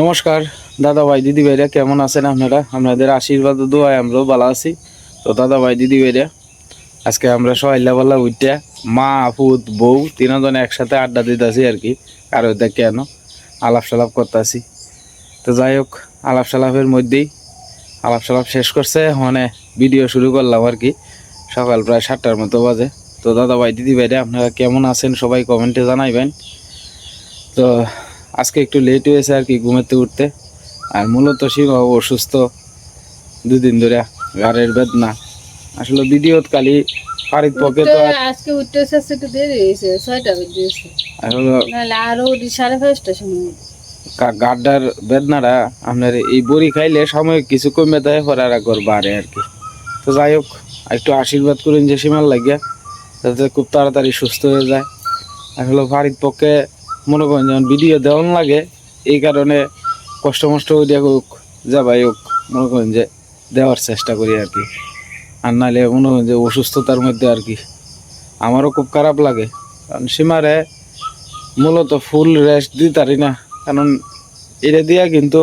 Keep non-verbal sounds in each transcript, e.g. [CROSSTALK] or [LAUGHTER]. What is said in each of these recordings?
নমস্কার দাদা ভাই দিদি ভাইরা কেমন আছেন আপনারা? আপনাদের আশীর্বাদ দোয়ায় আমরাও ভালো আছি। তো দাদা ভাই দিদি ভাইরা আজকে আমরা সকালবেলা উঠতে মা আপুত বউ তিনজন একসাথে আড্ডা দিতেছি আর কি কারও এটা কেন? আলাপ সালাপ করতেছি। তো যাই হোক আলাপ সালাপের মধ্যেই আলাপ সালাপ শেষ করছে মানে ভিডিও শুরু করলাম আর কি, সকাল প্রায় সাতটার মতো বাজে। তো দাদা ভাই দিদি ভাইরা আপনারা কেমন আছেন? সবাই কমেন্টে জানাইবেন। তো আজকে একটু লেট হয়েছে আর কি ঘুমাতে উঠতে। আর মূলত সীমা অসুস্থ। দুদিন ধরে ঘাড়ের বেদনা। আসলে ভিডিও কালি ফারিদ পকে তো আজকে উঠতে একটু দেরি হয়েছে ছয়টা বেজে নাহলে আরও সাড়ে পাঁচটার সময়। গাড্ডার বেদনাটা আপনার এই বড়ি খাইলে সাময়িক কিছু কমে দেয় পরে আর একবার বাড়ে আর কি। তো যাই হোক একটু আশীর্বাদ করুন যে সীমার লাগিয়া যাতে খুব তাড়াতাড়ি সুস্থ হয়ে যায়। আসলে ফারিদ পক্ষে মনে করেন যেমন ভিডিও দেওয়ান লাগে, এই কারণে কষ্ট মষ্ট ওইটা হোক, যা ভাই হোক, মনে করেন যে দেওয়ার চেষ্টা করি আর কি। আর নাহলে মনে করেন যে অসুস্থতার মধ্যে আর কি। আমারও খুব খারাপ লাগে, কারণ সীমারে মূলত ফুল রেস্ট দিতারি না, কারণ এটা দিয়া কিন্তু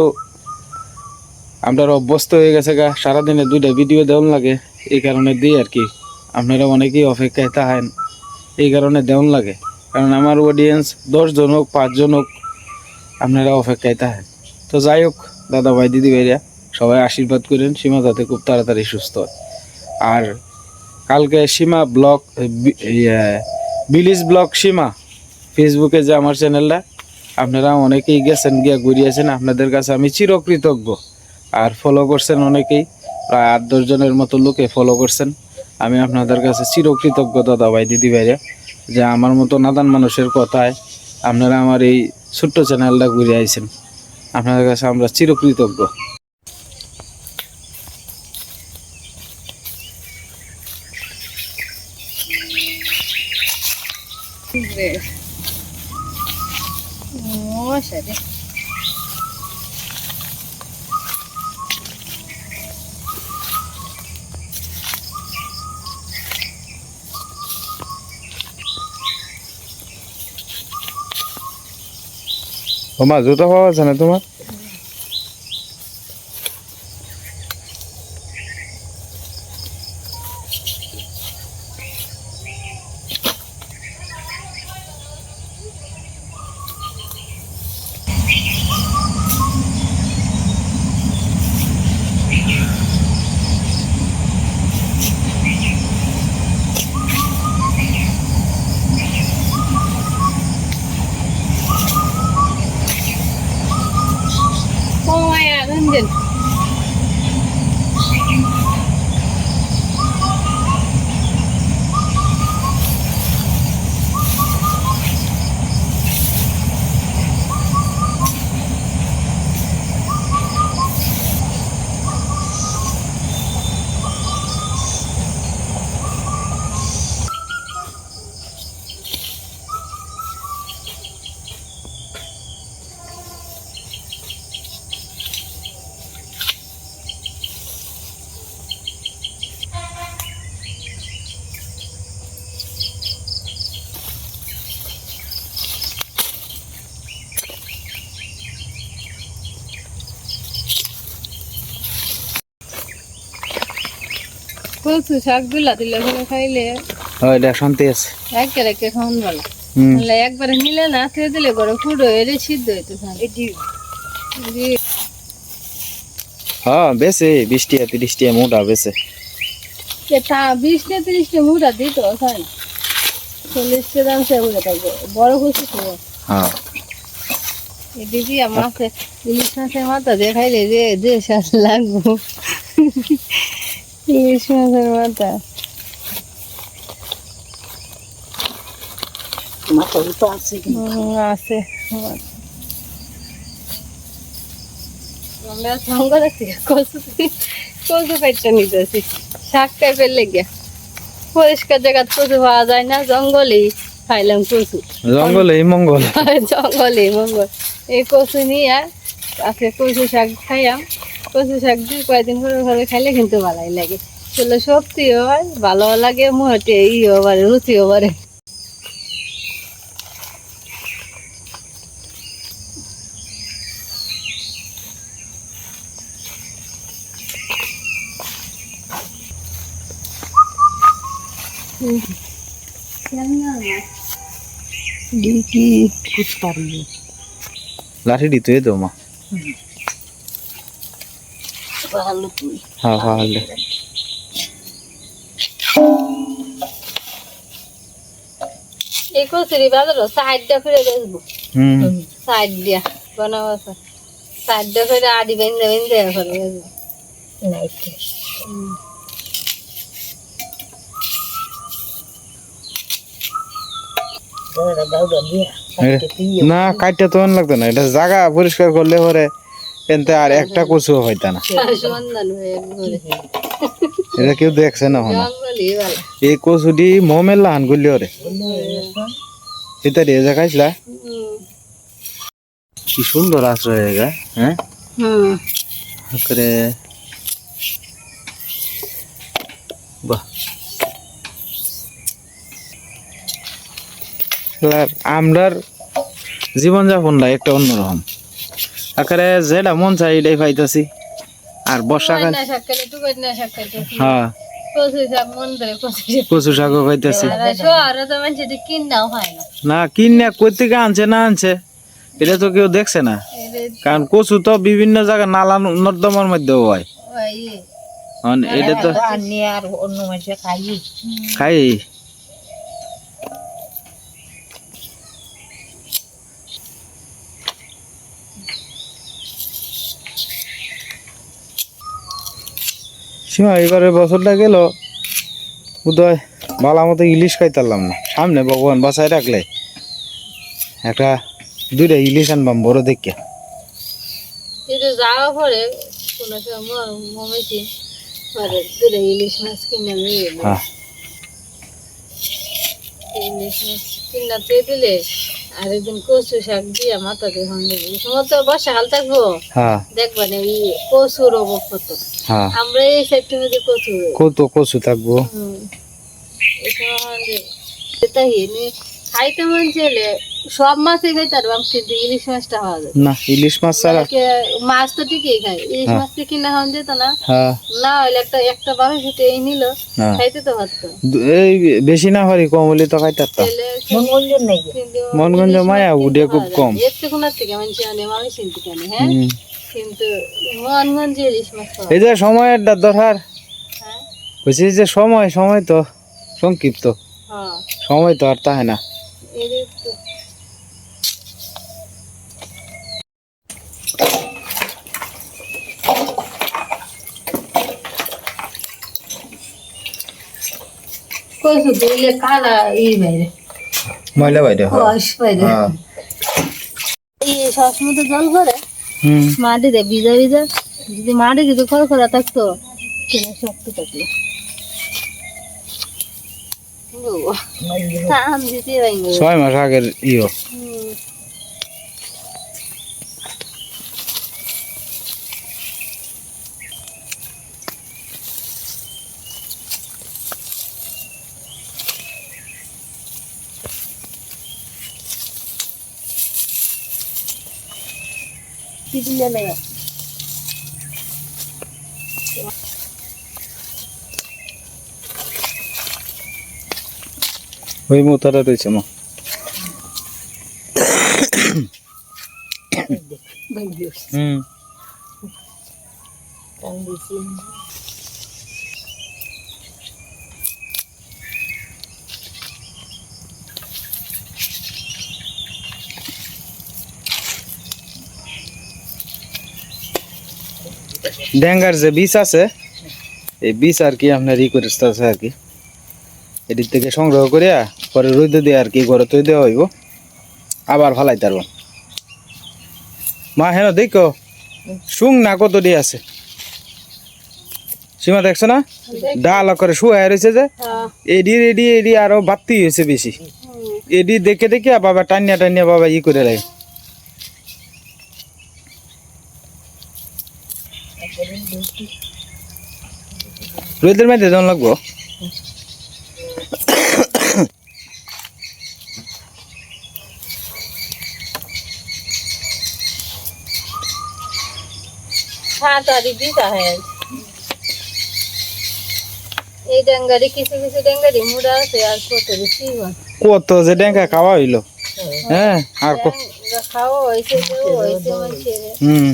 আপনার অভ্যস্ত হয়ে গেছে গা, সারাদিনে দুইটা ভিডিও দেওয়ান লাগে, এই কারণে দিই আর কি। আপনারা অনেকেই অপেক্ষায় থাকেন, এই কারণে দেওয়ান লাগে। কারণ আমার অডিয়েন্স দশজন হোক, পাঁচজন হোক, আপনারা অপেক্ষায় থাকেন। তো যাই হোক দাদা ভাই দিদি ভাইরা সবাই আশীর্বাদ করেন, সীমা যাতে খুব তাড়াতাড়ি সুস্থ হয়। আর কালকে সীমা ব্লগ বিলিজ ব্লক সীমা, ফেসবুকে যে আমার চ্যানেলটা, আপনারা অনেকেই গেছেন, গিয়া ঘুরিয়েছেন আপনাদের কাছে আমি চিরকৃতজ্ঞ। আর ফলো করছেন অনেকেই, প্রায় আট দশজনের মতো লোকে ফলো করছেন। আমি আপনাদের কাছে চিরকৃতজ্ঞ দাদা ভাই দিদি ভাইরা যে আমার মতো নাদান মানুষের কথায় আপনারা আমার এই ছোট্ট চ্যানেলটা ঘুরে আইছেন। আপনাদের কাছে আমরা চিরকৃতজ্ঞ মশা রে ওমা জুতো পাওয়া আছে না তোমার সময় এখন দিন কচু শাক দিলা দিলে ওখানে খাইলে হয় এটা শান্তি আছে। একে ভালো। হুম। একবারে মিলে না খেয়ে দিলে করে ফুটো এলে সিদ্ধ হইতে হ্যাঁ বেশি মোটা বেশি তা বিশটা তিরিশটা মুটা দিত খাই চল্লিশটা দাম সে বলে থাকবে বড় খুশি তো। হ্যাঁ। দিদি আমার মাছে ইলিশ মাছের মাথা দেখাইলে যে যে স্বাদ লাগবো। ইলিশ মাছের মাথা হুম, আছে আমরা সঙ্গে থেকে কচু কচু কাটটা নিতেছি শাক টাইপের লেগে পরিষ্কার জায়গা কচু পাওয়া যায় না জঙ্গলেই খাইলাম কচু জঙ্গলে মঙ্গল জঙ্গলে মঙ্গল এই কচু নিয়ে আজকে কচু শাক খাইয়াম কচু শাক দিয়ে কয়েকদিন করে ঘরে খাইলে কিন্তু ভালোই লাগে। চলে শক্তি হয় ভালো লাগে মুহটে ইও বাড়ে রুচি বাড়ে লাঠি দিতে তো মা। ভালো তুই। হ্যাঁ হ্যাঁ এই কচুরি বাজারও সাইডটা করে বেচবো। হুম। সাইড দিয়া বানাবো সাইডটা করে আডি বেঁধে বেঁধে করে বেচবো। এটা- না কাটতে তো লাগতো না। এটা জায়গা পরিষ্কার করলে পরে এনতে আর একটা কচু হইতা না। এটা কেউ দেখছে না হন এই কচুটি মোমের লাহান করলি ওরে। এটা রে যা খাইছিলা? হুম কি সুন্দর আশ্রয় জায়গা হ্যাঁ? করে বাহ। আমরার জীবনযাপনটা একটা অন্যরকম। আকারে যেটা মন চাই এটাই পাইতাছি। আর বর্ষাকাল হ্যাঁ। কচু মন শাকও খাইতেছি হয় না। না কিনে কই থেকে আনছে না আনছে এটা তো কেউ দেখছে না। কারণ কচু তো বিভিন্ন জায়গা নালা নর্দমার মধ্যেও হয়। ওই এটা তো আর অন্য মানুষে খাই। সীমা এবারে বছরটা গেল উদয় ভালো মতো ইলিশ খাইতারলাম না। সামনে ভগবান বাসায় রাখলে একটা দুইটা ইলিশ আনবাম বড় দেখে। যাওয়া পরে কোনো সময় মমেছি দুটো ইলিশ মাছ কিনে নিয়ে হ্যাঁ। ইলিশ মাছ কিনা দিয়ে দিলে আর একদিন কচু শাক দিয়ে মাথাতে হন্ডে এই সময় তো বর্ষাকাল থাকব। হ্যাঁ। দেখবা না এই কচুর অভাব কত। হ্যাঁ। আমরা এই সাইডটার মধ্যে কচু কত কচু থাকব। এই সময় খাইতে মন চাইলে সব মাছই খাইতে পারবাম কিন্তু ইলিশ মাছটা হওয়া যায়। না ইলিশ মাছ ছাড়া মাছ তো ঠিকই খাই ইলিশ হ্যাঁ। মাছ তো কিনা হন যেত না। হ্যাঁ। না হইলে একটা একটা বারো ফিটে এই নিল হ্যাঁ। খাইতে তো পারতো। এই বেশি না হরি কম হলে তো খাইতারতাম তাহলে কিন্তু মনগঞ্জ মায়া উডে খুব কম। কোনার থেকে মানুষ আনে আমি চিনতে কেন হ্যাঁ? কিন্তু মনগঞ্জে ইলিশ মাছ পাওয়া এই যে সময়ের দরকার। হ্যাঁ। বলছি যে সময় সময় তো সংক্ষিপ্ত। হ্যাঁ। সময় তো আর তাহে না। কইছো দিলে কালা ই বাইরে ময়লা বাইরে কষ বাইরে। হ্যাঁ। এই সবসময় তো জল ভরে মাটিতে ভিজা ভিজা। যদি মাটি যদি খড়খড়া থাকতো কিনে শক্ত থাকল ছয় মাস আগের ইয়ে। কি দিলে না ওই মোতারা রয়েছে মা। [COUGHS] হুম। ড্যাঙ্গার যে বীজ আছে এই বীজ আর কি আপনার ই করে আছে আর কি। এদিক থেকে সংগ্রহ করিয়া পরে রোদে দিয়ে আর কি ঘরে তৈ দেওয়া হইব। আবার ফালাই তারব মা হেন দেখো শুং না কত দিয়ে আছে? সীমা দেখছ না? ডাল করে শুয়ে রয়েছে যে হ্যাঁ। এডি এডি এডি আরও বাড়তি হয়েছে বেশি। এডি দেখে দেখে বাবা টানিয়া টানিয়া বাবা ই করে রাখে রোদের মধ্যে যেমন লাগবো। দিতে হয় এই ডাঙ্গারি কিছু কিছু ডাঙ্গারি মুড়া আছে আর কত বেশি কত যে ডেঙ্কা খাওয়া হইল। হ্যাঁ। আর ক- খাওয়া হয়েছে হুম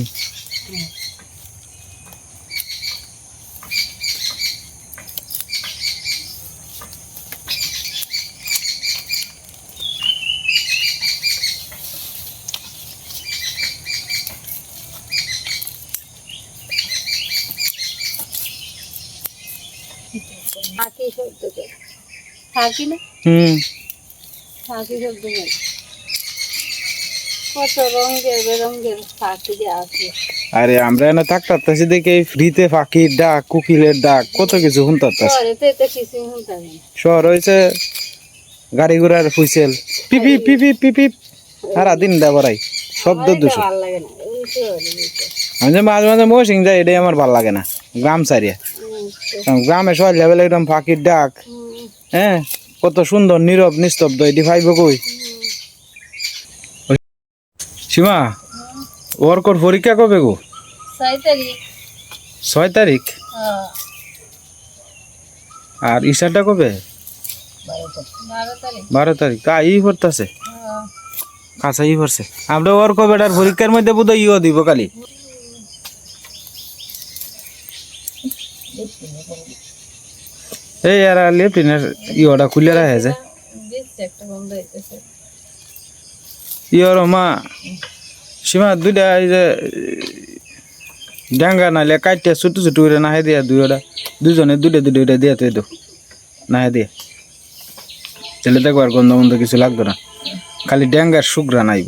ফাঁকি শব্দ করে ফাঁকি না। হুম। ফাঁকি শব্দ করে কত রঙের ফাঁকি যে আছে। আরে আমরা এনে থাকতাছি দেখে ফ্রিতে পাখির ডাক কুকিলের ডাক কত কিছু শুনতাছি। শহর হয়েছে গাড়ি ঘোড়ার হুইসেল। পিপি পিপি পিপি সারা দিন ডাবরাই শব্দ দূষণ। আমি যে মাঝে মাঝে মৌসিং যাই এটাই আমার ভালো লাগে না। গ্রাম সারিয়া গ্রামে সবাই লেভেল একদম পাখির ডাক। হ্যাঁ কত সুন্দর নীরব নিস্তব্ধ এটি ভাইব কই? সীমা ওর কোর পরীক্ষা কবে গো? ছয় তারিখ। হ্যাঁ, আর ইশারটা কবে? বারো তারিখ। তা ই পড়তেছে? হ্যাঁ, কাঁচা ই পড়ছে। আমরা ওর কবেটার পরীক্ষার মধ্যে বোধ ইও দিব কালি। এই আর লেফটিনের ইওটা খুলে রাখে যে ইয়র মা, সীমা দুইটা এই যে ডাঙ্গা নাইলে কাটিয়া ছোট ছোট করে নাহে দিয়া দুইটা দুজনে দুইটা দুইটা দিয়া তুই দাও, নাহে দিয়া। তাহলে দেখো আর গন্ধ মন্ধ কিছু লাগতো না। খালি ড্যাঙ্গার শুকরা নাইব।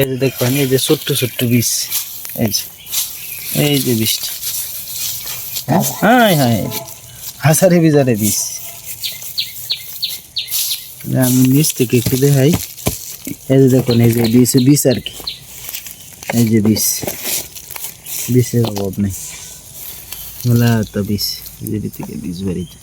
এই যে দেখবেন এই যে ছোট্ট ছোট্ট বীজ, এই যে এই যে বীজটা। হ্যাঁ হ্যাঁ হাসারে বিজারে দিস। আমি নিচ থেকে একটু দেখাই। এই যে দেখুন, এই যে বীজ বীজ আর কি। এই যে বিষ বিষের অভাব নেই। বলা তো বীজ যে থেকে বীজ বাড়িতে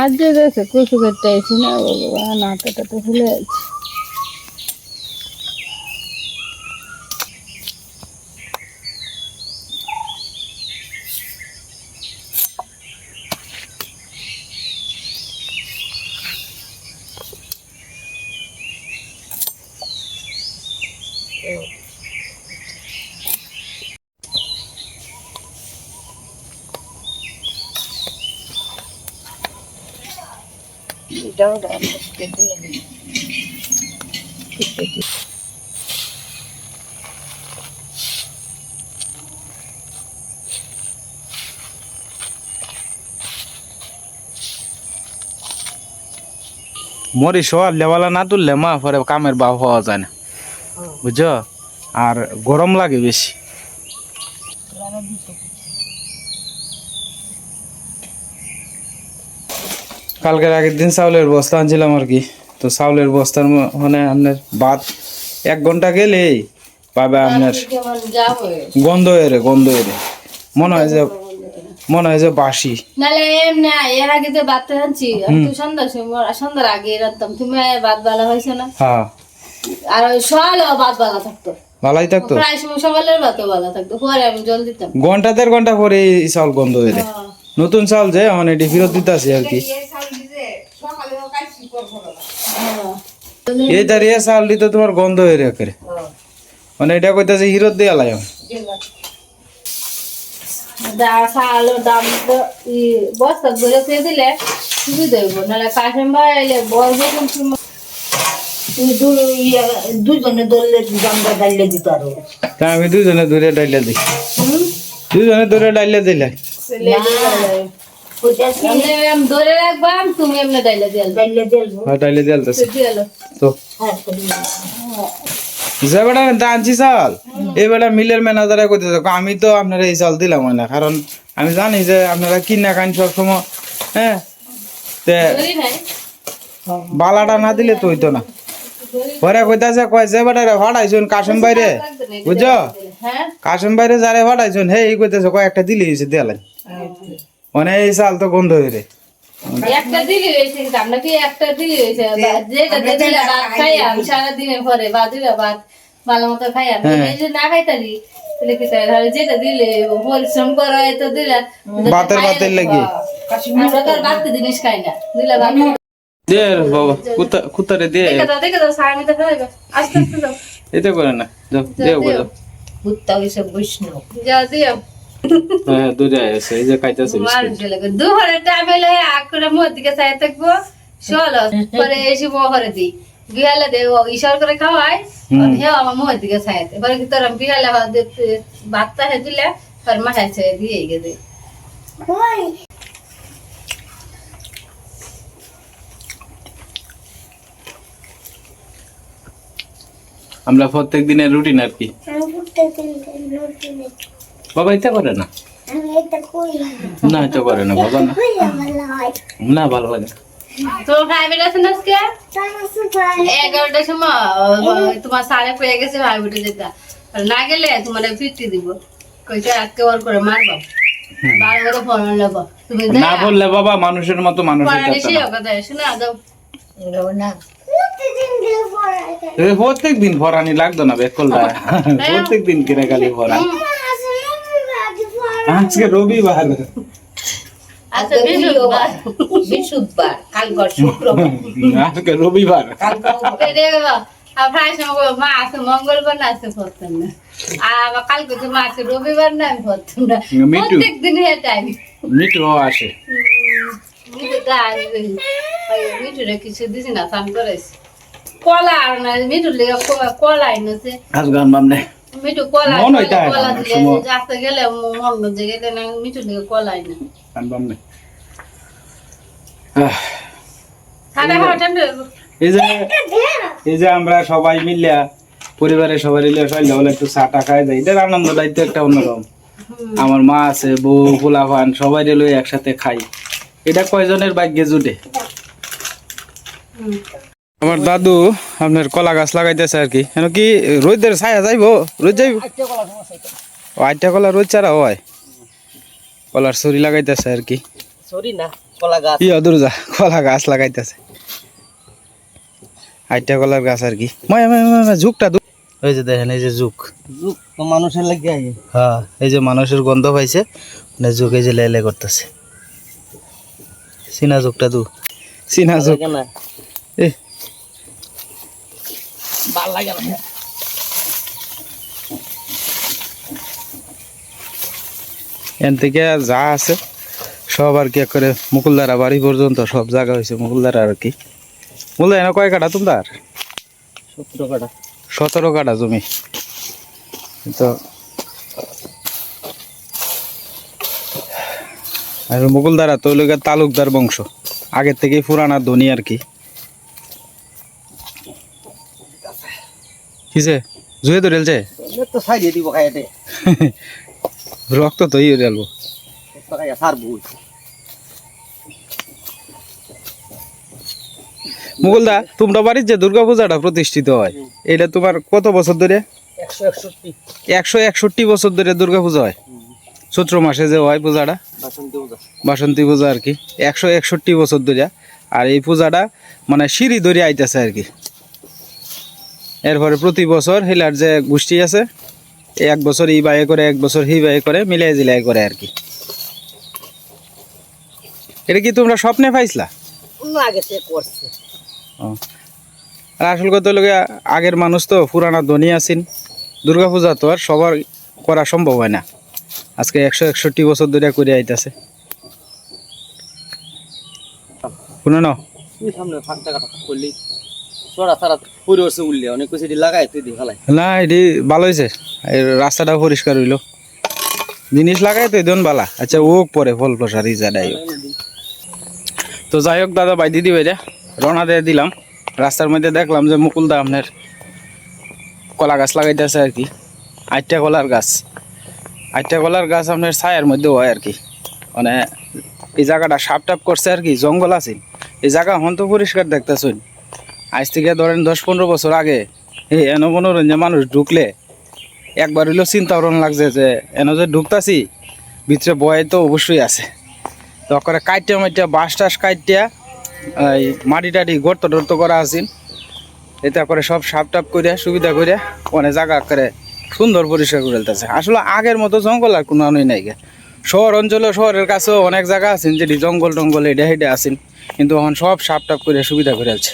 সাহায্য দিয়েছে কুচু করতে আইছি না বাবা হাতটা তো ভুলে আছে মরি সবার লেওয়ালা না তুললে মা পরে কামের বাপ হওয়া যায় না। বুঝছ? আর গরম লাগে বেশি। কালকের আগের দিন চাউলের বস্তা আনছিলাম আর কি। তো চাউলের বস্তার মানে আপনার ভাত এক ঘণ্টা গেলেই পাবে আপনার গন্ধ এরে গন্ধ এরে মনে হয় যে মনে হয় যে বাসি। নালে এমনি এর আগে তো ভাত আনছি সন্ধ্যার সময় সন্ধ্যার আগে রাখতাম তুমি ভাত বালা হয়েছে না? হ্যাঁ। আর ভাত বালা থাকতো। ভালোই থাকতো? প্রায় সময় সকালের ভাতও বালা থাকতো। পরে আমি জল দিতাম। ঘণ্টা দেড় ঘণ্টা পরে এই চাউল গন্ধ এরে নতুন চাউল যে মানে এটি ফেরত দিতে আর কি হ্যাঁ। এই দাঁড়িয়ে চাউল দিতে তোমার গন্ধ হয়ে রে করে মানে এটা কইতাছে হিরত দিয়ে লাই দা- চালের দাম তো ই বস্তা করে খেয়ে দিলে সুবিধা হইব নাহলে কাশেম ভাই এলে বড় যখন সময় দুজনে ধরলে জামটা ডাইলে দিত আরও। তা আমি দুজনে ধরে ডাইলে দিই। দুজনে ধরে ডাইলে দিলে। ধরে রাখবাম তুমি এমনি ডাইলে ডাইলে হ্যাঁ ডাইলে তো। হ্যাঁ যে বেটা আনছি চাল এই বেটা মিলের ম্যানেজারে কইতেছে আমি তো আপনারা এই চাল দিলাম না কারণ আমি জানি যে আপনারা কিনা খান সব সময় হ্যাঁ? তে বালাটা না দিলে তো হইতো না। পরে কইতাছে কয় যে বেটা রে ভাড়াইছুন কাশেম বাইরে বুঝছ? হ্যাঁ? কাশেম বাইরে যারে ভাড়াইছুন হে এই কইতেছে কয় একটা দিলে দেয়ালাই মানে এই চাল তো গন্ধ হয়ে রে একটা দিলি হয়েছে আমরা কি একটা দিলি হয়েছে? বা- যেটা আমরা দিলে ভাত খাই খাই আমি সারাদিনের পরে বা দিলে ভাত ভালো মতো খাই। আমি হ্যাঁ। না খাইতারি তাহলে কি তাহলে যেটা দিলে পরিশ্রম করা তো দিলে ভাতের ভাতের লাগি। আমরা তো আর বাড়তি জিনিস খাই না। দিলে ভাত দে বাবা কুত্তা কুত্তারে দে। দেখে দাও দেখে দাও সারা মিনিটে খাইবে আস্তে আস্তে দাও। এটা করে না যাও দেও বৈষ্ণব। যাও দিও। হ্যাঁ দূরে আছে এই যে খাইতেছে দুপুরে টাইম হলে করে মোর দিকে চাই থাকব। চলো পরে এসে মহরে দিই বিহালে দে করে খাওয়াই হুম। হে আমার মোর দিকে চাই এবারে কি তোর বিহালে ভাতটা হে দিলে মাথায় ছেড়ে দিয়ে গেছে আমরা প্রত্যেক দিনের রুটিন আর কি। বাবা এটা করে না। না। এটা করে না বাবা না। না ভালো লাগে আছে না আজকে? এগারোটার সময় তোমার সাড়ে পেয়ে গেছে ভাই উঠে যেতে। না গেলে তোমার ফিফটি দিব। কইটা আজকে ওর করে মারবো। বারো করে ফোন নেব। তুমি না বললে বাবা মানুষের মতো মানুষের প্রত্যেক দিন ভরানি লাগতো না বেকলটা প্রত্যেক দিন কিনে খালি ভরা আজকে রবিবার। আচ্ছা আজকে রবিবার। পেরে বাবা আর প্রায় সময় মা আছে মঙ্গলবার না আছে পড়তাম না। আর কালকে তো মা আছে রবিবার না আমি পড়তাম না। প্রত্যেক দিন টাইম মিঠু আসে। মিঠু তো আসবে মিঠুরে কিছু দিছি না করেছি কলা আর না মিঠুর লেগে কলা এনেছে মিঠু কলা মন হয় কলা দিলে। গেলে মন গেলে না আনবাম নে। এই যে এই যে আমরা সবাই মিলিয়া পরিবারের সবাই মিলে সবাই বলে একটু চা টা খাই দেয় এটার আনন্দ দায়িত্ব একটা অন্যরকম। আমার মা আছে বউ পোলাপান সবাই রেলো একসাথে খাই এটা কয়জনের ভাগ্যে জুটে। আমার দাদু আপনার কলা গাছ লাগাইতেছে আর কি। কেন কি রোদের ছায়া যাইবো? রোদ যাইব? ও আটটা কলা রোদ চারা হয়। কলার ছড়ি লাগাইতেছে আর কি। সরি না কলা গাছ। ই অদুরজা কলা গাছ লাগাইতেছে। আটটা কলার গাছ আর কি। ময় ময় ময় ঝুঁকটা ওই যে দেখেন এই যে ঝুঁক। যুগ তো মানুষের লাগে আগে হ্যাঁ এই যে মানুষের গন্ধ পাইছে মানে ঝুঁক এই যে লেলে করতেছে। সিনা ঝুঁকটা দু সিনা ঝুঁক। না। ভালো লাগে না। এন থেকে যা আছে সব আর কি করে মুকুলদারা বাড়ি পর্যন্ত সব জায়গা হয়েছে মুকুলদারা আর কি। মুকুলদা এনে কয় কাটা তোমার? সত্তর কাটা সতেরো কাটা জমি। তো আর মুকুলদারা তো তালুকদার বংশ। আগের থেকেই পুরানা ধনী আর কি। কিসে? জুয়ে ধরেলছে তো সাইডে দিব খাইতে। রক্ত তো ইয়ে রেলবো মুকুলদা তোমরা বাড়ির যে দুর্গা পূজাটা প্রতিষ্ঠিত হয় এটা তোমার কত বছর ধরে? একশো একষট্টি। বছর ধরে দুর্গা পূজা হয় চৈত্র মাসে যে হয় পূজাটা? বাসন্তী পূজা। বাসন্তী পূজা আর কি। একশো একষট্টি বছর ধরে। আর এই পূজাটা মানে সিঁড়ি ধরে আইতেছে আর কি। এরপরে প্রতি বছর হিলার যে গোষ্ঠী আছে এক বছর ই বায়ে করে এক বছর হি বায়ে করে মিলাই জিলাই করে আর কি। এটা কি তোমরা স্বপ্নে পাইছিলা? আগে সে করছে। ও। আর আসল কথা হলো গিয়া, আগের মানুষ তো পুরানা ধনী আছেন। দুর্গা পূজা তো আর সবার করা সম্ভব হয় না। আজকে একশো একষট্টি বছর ধরে করে আইতাছে। শুনে নাও। না, এটি ভালো হয়েছে। এই রাস্তাটাও পরিষ্কার হইল। জিনিস লাগাই তো দেন বালা। আচ্ছা ও পরে ফল প্রসার ইজা তো যাই হোক, দাদা বাই দিদি ভাইরা রওনা দিয়ে দিলাম। রাস্তার মধ্যে দেখলাম যে মুকুলদা আপনার কলা গাছ লাগাইতেছে আর কি। আটটা কলার গাছ। আটটা কলার গাছ আপনার ছায়ের মধ্যে হয় আর কি। মানে এই জায়গাটা সাপ টাপ করছে আর কি, জঙ্গল আছে। এই জায়গা তো পরিষ্কার দেখতেছেন। আজ থেকে ধরেন দশ পনেরো বছর আগে, এই এন মনোরঞ্জন মানুষ ঢুকলে, একবার হইলেও চিন্তা করণ লাগছে যে এন যে ঢুকতাছি, ভিতরে বয় তো অবশ্যই আছে। তো করে কাইটিয়া মাইটিয়া বাঁশ টাস কাইটিয়া এই মাটি টাটি গর্ত টর্ত করা আছেন এটা করে সব সাপ টাপ করে সুবিধা করে অনেক জায়গা করে সুন্দর পরিষ্কার করে ফেলতেছে। আসলে আগের মতো জঙ্গল আর কোনো আনুই নাই। শহর অঞ্চলে শহরের কাছেও অনেক জায়গা আছেন, যেটি জঙ্গল টঙ্গল এটা হেঁটে আছেন, কিন্তু এখন সব সাপ টাপ করে সুবিধা করে আছে